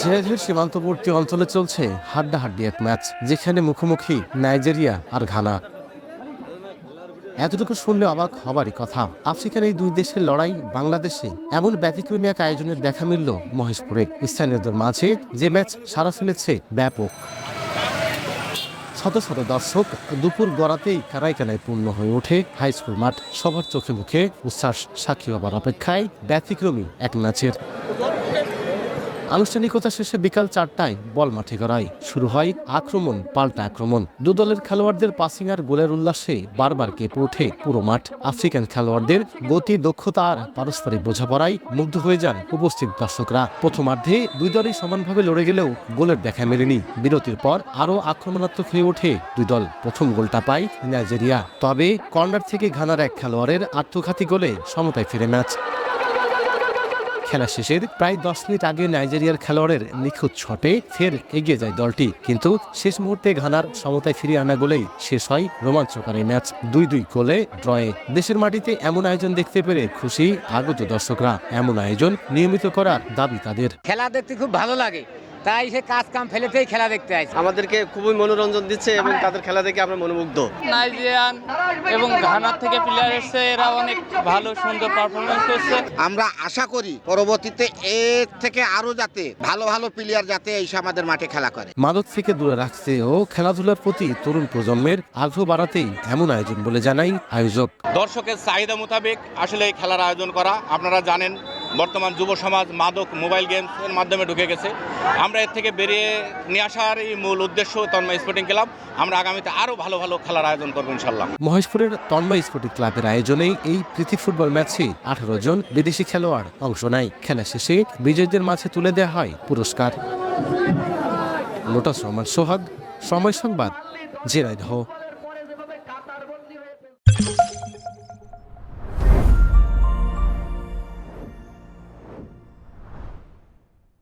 ঝিনাইদহের সীমান্তবর্তী অঞ্চলে চলছে হাড্ডাহাড্ডি এক ম্যাচ, যেখানে মুখোমুখি নাইজেরিয়া আর ঘানা। এতটুকু শুনলে অবাক হবারই কথা। আফ্রিকার এই দুই দেশের লড়াই বাংলাদেশে এমন ব্যতিক্রমী এক আয়োজনের দেখা মিলল মহেশপুরে। স্থানীয়দের মাঝে যে ম্যাচ সারা ফেলেছে ব্যাপক। শত শত দর্শক দুপুর গড়াতেই কানায় কানায় পূর্ণ হয়ে ওঠে হাই স্কুল মাঠ। সবার চোখে মুখে উচ্ছ্বাস, সাক্ষী হবার অপেক্ষায় ব্যতিক্রমী এক ম্যাচের। আনুষ্ঠানিকতা শেষে বিকাল চারটায় বল মাঠে গড়ায় শুরু হয় আক্রমণ, পাল্টা আক্রমণ। দু দলের খেলোয়াড়দের পাসিং আর গোলের উল্লাসে বারবার কেঁপে ওঠে পুরো মাঠ। আফ্রিকান খেলোয়াড়দের গতি, দক্ষতা আর পারস্পরিক বোঝাপড়ায় মুগ্ধ হয়ে যান উপস্থিত দর্শকরা। প্রথমার্ধে দুই দলই সমানভাবে লড়ে গেলেও গোলের দেখা মেলেনি। বিরতির পর আরও আক্রমণাত্মক হয়ে ওঠে দুই দল। প্রথম গোলটা পায় নাইজেরিয়া। তবে কর্নার থেকে ঘানার এক খেলোয়াড়ের আত্মঘাতী গোলে সমতায় ফিরে ম্যাচ। খেলা শেষের প্রায় দশ মিনিট আগে নাইজেরিয়ার খেলোয়াড়ের নিখুঁত ছটে ফের এগিয়ে যায় দলটি। কিন্তু শেষ মুহূর্তে ঘানার সমতায় ফিরিয়ে আনা গোলেই শেষ হয় রোমাঞ্চকর এই ম্যাচ। দুই দুই গোলে ড্রয়ে। দেশের মাটিতে এমন আয়োজন দেখতে পেরে খুশি আগত দর্শকরা। এমন আয়োজন নিয়মিত করার দাবি তাদের। খেলা দেখতে খুব ভালো লাগে। তাই সে কাজ কাম ফেলেতেই খেলা দেখতে আসে। আমাদেরকে খুবই মনোরঞ্জন দিচ্ছে এবং তাদের খেলা দেখে আমরা মনোমুগ্ধ। নাইজেরিয়ান এবং ঘানার থেকে প্লেয়ার এসছে এরা অনেক ভালো সুন্দর পারফরমেন্স করছে। আমরা আশা করি পরবর্তীতে এর থেকে আরও যাতে ভালো ভালো প্লেয়ার যাতে এসে আমাদের মাঠে খেলা করে। মাদক থেকে দূরে রাখতে ও খেলাধুলার প্রতি তরুণ প্রজন্মের আগ্রহ বাড়াতেই এমন আয়োজন বলে জানাই আয়োজক। দর্শকের চাহিদা মোতাবেক আসলে এই খেলার আয়োজন করা আপনারা জানেন বর্তমান যুব সমাজ মাদক মোবাইল গেমসের মাধ্যমে ঢুকে গেছে। আমরা এর থেকে বেরিয়ে নিয়ে আসার এই মূল উদ্দেশ্য তন্ময় স্পোর্টিং ক্লাব। আমরা আগামীতে আরও ভালো ভালো খেলার আয়োজন করব ইনশাল্লাহ মহেশপুরের তন্ময় স্পোর্টিং ক্লাবের আয়োজনেই এই প্রীতি ফুটবল ম্যাচে আঠারো জন বিদেশি খেলোয়াড় অংশ নেয়। খেলা শেষে বিজয়ীদের মাঝে তুলে দেওয়া হয় পুরস্কার। লোটাস রহমান সোহাগ, সময় সংবাদ, জেরাইদহ।